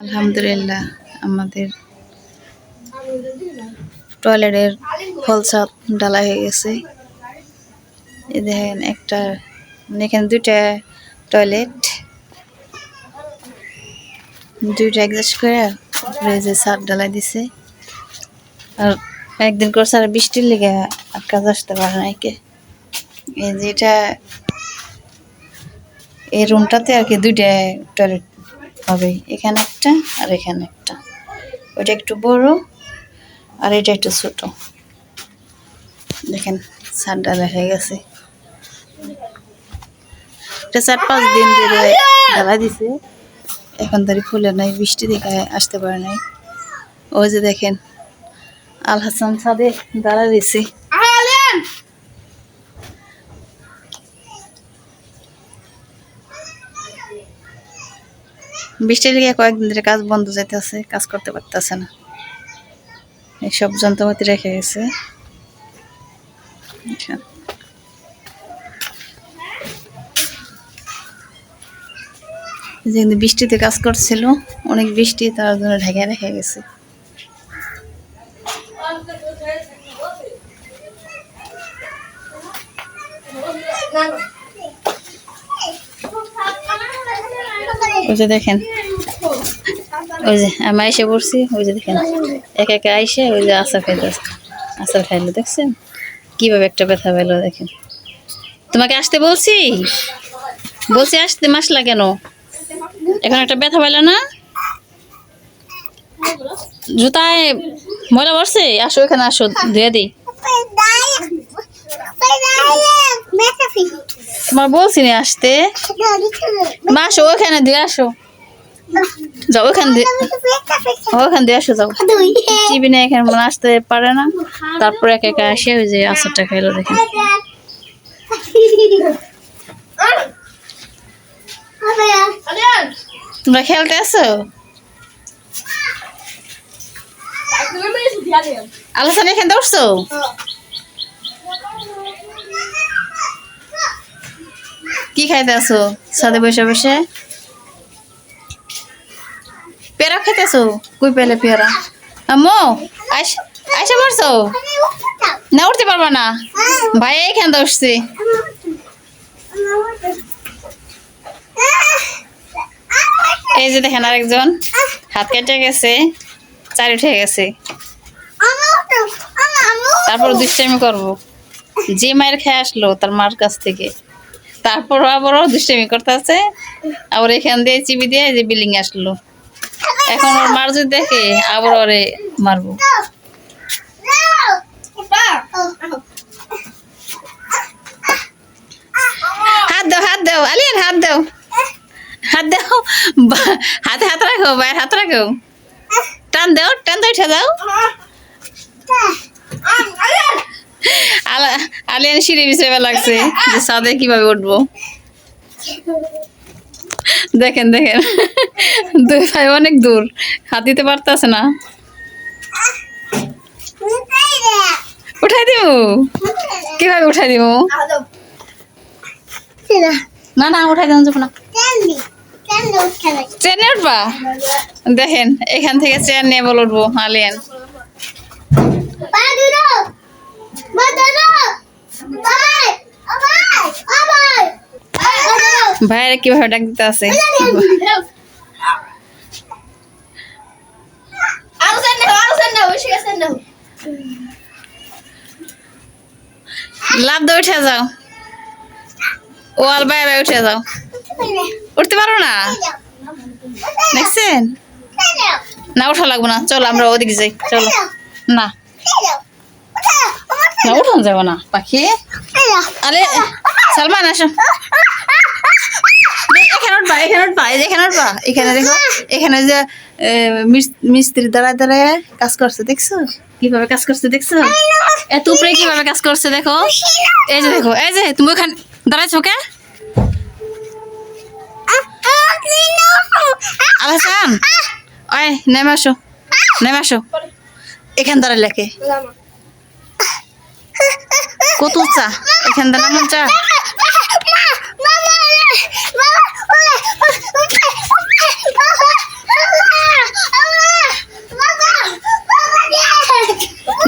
আলহামদুলিল্লাহ, আমাদের টয়লেটের ফলসাপ ডালা হয়ে গেছে। এ দেখেন একটা এখানে দুইটা টয়লেট, দুইটা অ্যাডজাস্ট করে যে সার ডালাই দিছে। আর একদিন করে সারা বৃষ্টির লেগে আর কাজ আসতে পারে না একে এই যে এটা, এই রুমটাতে আর কি দুইটা টয়লেট হবে। এখানে একটা আর এখানে একটা। ওইটা একটু বড় আর এটা একটু ছোট। দেখেন ছাদটা দেখা গেছে। এটা চার পাঁচ দিন ধরে ঢালা দিছে। এখন তারি খুলে নাই, বৃষ্টি দেখে আসতে পারে নাই। ওই যে দেখেন, আল হাসান ছাদে দাঁড়া দিছে। বৃষ্টির লেগে কয়েকদিন ধরে কাজ বন্ধ যাইতেছে, কাজ করতে পারতেছে না। এইসব যন্ত্রপাতি রেখে গেছে। এই যে কিন্তু বৃষ্টিতে কাজ করছিল, অনেক বৃষ্টি তার জন্য ঢেকে রেখে গেছে। ওই যে দেখেন। ওই যে আমি আইসে পড়ছি, ওই যে দেখেন। একা একা আইসে ওই যে আচার খাইতে আচার খাইলো, দেখছেন? কীভাবে একটা ব্যথা পেল দেখেন। তোমাকে আসতে বলছি? বলছি আসতে মাসলা কেন? এখন একটা ব্যথা পেল না? জুতায় ময়লা পড়ছে? আসো, এখানে আসো, ধুয়ে দিই। তোমার বলছি না আসতে। আসো ওখানে দিয়ে আসো। তোমরা খেলতে আসো? আলোচনা এখানে উঠছো কি খাইতে আসো সাথে বসে বসে? পেয়ারা খাইতেছো কই পেলে পেয়ারা? আম্মু, আইসা পড়ছো না, উঠতে পারবা না। ভাই এইখান থেকে উঠছি এই যে দেখেন আরেকজন, হাত কেটে গেছে, চারি উঠে গেছে। তারপর দুষ্টামি করব। যে মায়ের খেয়ে আসলো, তার মার কাছ থেকে। তারপর আবারও দুষ্টামি করতে আছে আবার এখান দিয়ে চিবি দিয়ে যে বিল্ডিং আসলো। এখন ওর মার যদি দেখে, আবার ওরে মারবো। হাত দাও হাত দাও আলিয়ান হাত দাও। হাত দাও। হাতে হাত রাখো বাইরে হাত রাখো। টান দাও টান দাও, উঠে দাও আলিয়ান সিঁড়ি বিছাইবা লাগছে যে সাদে কীভাবে উঠবো? দেখেন দেখেন। দুই ভাই অনেক দূর। হাত দিতে পারতেছে না? উঠাই দিব? কীভাবে উঠাই দিব? না না, উঠাই দেওয়া যাব না। ট্রেনে উঠবা? দেখেন, এখান থেকে ট্রেন নিয়ে বলে উঠবো, আলিয়ান। ভাইয়ের কীভাবে ডাক দিতে আছে? লাভ দিয়ে উঠে যাও। ওয়াল বাইরে উঠে যাও। উঠতে পারো না? দেখছেন? না ওঠা লাগবো না। চলো আমরা ওদিকে যাই। চলো। না। না উঠান যাব না। পাখি? আরে সালমান আসো। এখানে উঠবা এখানে উঠবা এখানে উঠবা। এখানে দেখো এখানে যে মিস্ত্রি দাঁড়ায় দাঁড়ায় কাজ করছে দেখছ? কীভাবে কাজ করছে দেখছ? এত উপরে কীভাবে কাজ করছে দেখো? এই যে দেখো এই যে তুমি ওখানে দাঁড়াইছো কে? আলাসান ওই নেমে আসো। নেমে আসো। এখান দাঁড়ায় লেখে কত উঁচা এখান থেকে নামুন চা।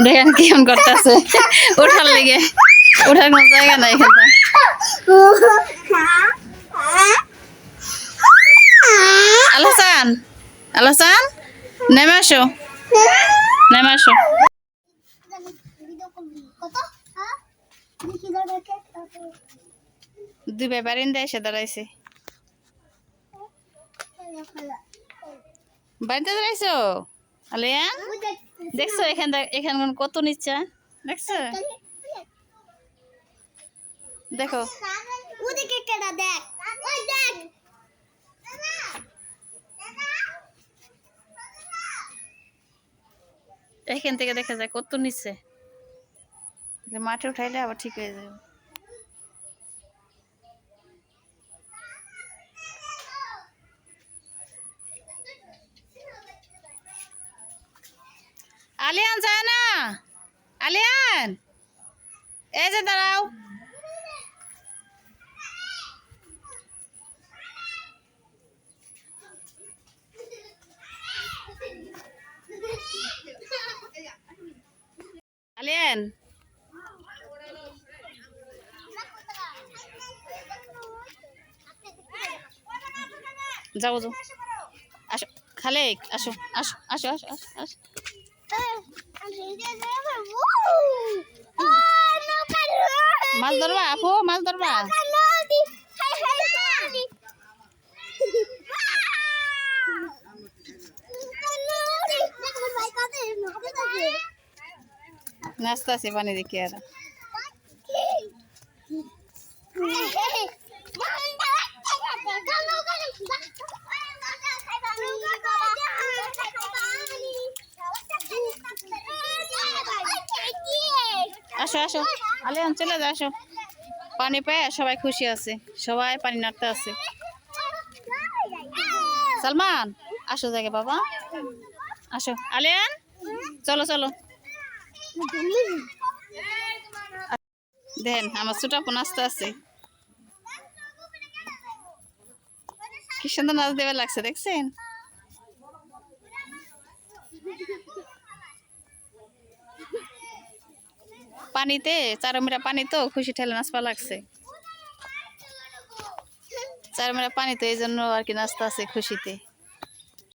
দেখেন কেমন করতেছে। ওঠার লেগে। ওঠার কোনো জায়গা নাই এখানটা আলাসান আলাসান, নেমে আসো। নেমে আসো। দুই ভাই বারিন্দা এসে দাঁড়াইছে। বাড়িতে দাঁড়াইছো? আলিয়ান দেখছ এখান এখান কত নিচ্ছে দেখছ? দেখ। এখান থেকে দেখা যায় কত নিচ্ছে যে মাঠে উঠাইলে আবার ঠিক হয়ে যাবে। আলিয়ান, যায় না। আলিয়ান, এই যে দাঁড়াও। আলিয়ান যাও যাও। আসো খালে আসো আসো আসো আসো আসো আসো। মাছ ধরবা, আপু, মাছ ধরবা। নাস্তা আছে পানি দেখি আর আসো আসো। আলিয়ান, চলে যা, আসো। পানি পেয়ে সবাই খুশি আছে। সবাই পানি নাড়তে আছে। সালমান, আসো জায়গা বাবা। আসো। আলিয়ান, চলো চলো। দেখেন আমার ছোট আপু নাচতে আছে। কি সুন্দর নাচ দেবে লাগছে, দেখছেন? পানিতে চারমিরা পানি তো, খুশি ঠেলে নাচপা লাগছে। চারমিরা পানি তো এই জন্য আর কি নাচতে আছে খুশিতে।